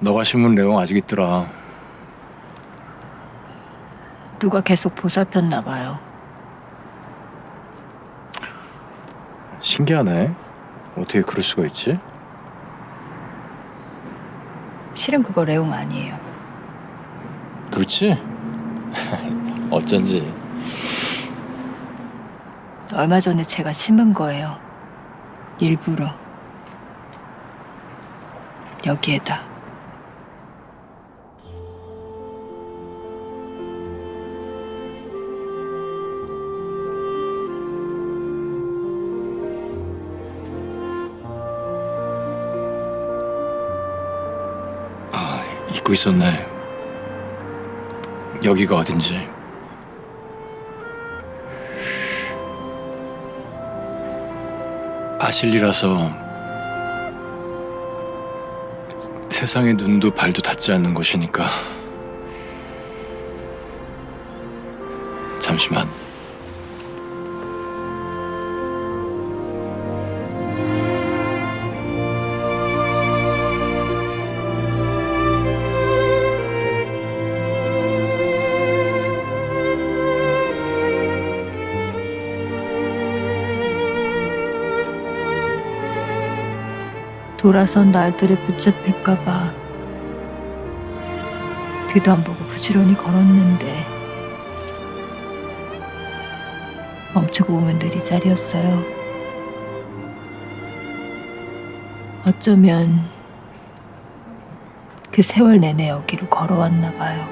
너가 신문 내용 아직 있더라. 누가 계속 보살폈나 봐요. 신기하네. 어떻게 그럴 수가 있지? 실은 그거 레옹 아니에요. 그렇지? 어쩐지. 얼마 전에 제가 심은 거예요. 일부러. 여기에다. 잊고 있었네. 여기가 어딘지. 아실리라서 세상에 눈도 발도 닿지 않는 곳이니까 잠시만 돌아선 날들에 붙잡힐까봐 뒤도 안 보고 부지런히 걸었는데 멈추고 보면 늘 이 자리였어요. 어쩌면 그 세월 내내 여기로 걸어왔나 봐요.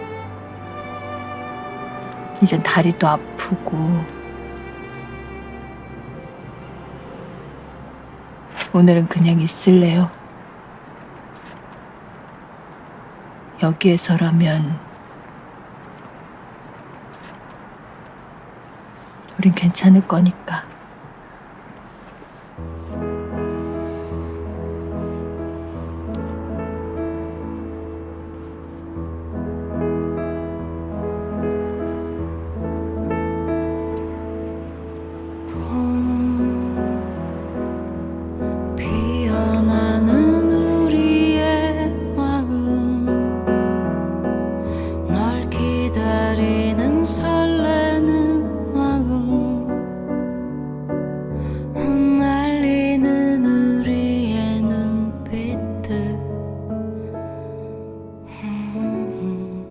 이젠 다리도 아프고 오늘은 그냥 있을래요. 여기에서라면 우린 괜찮을 거니까. once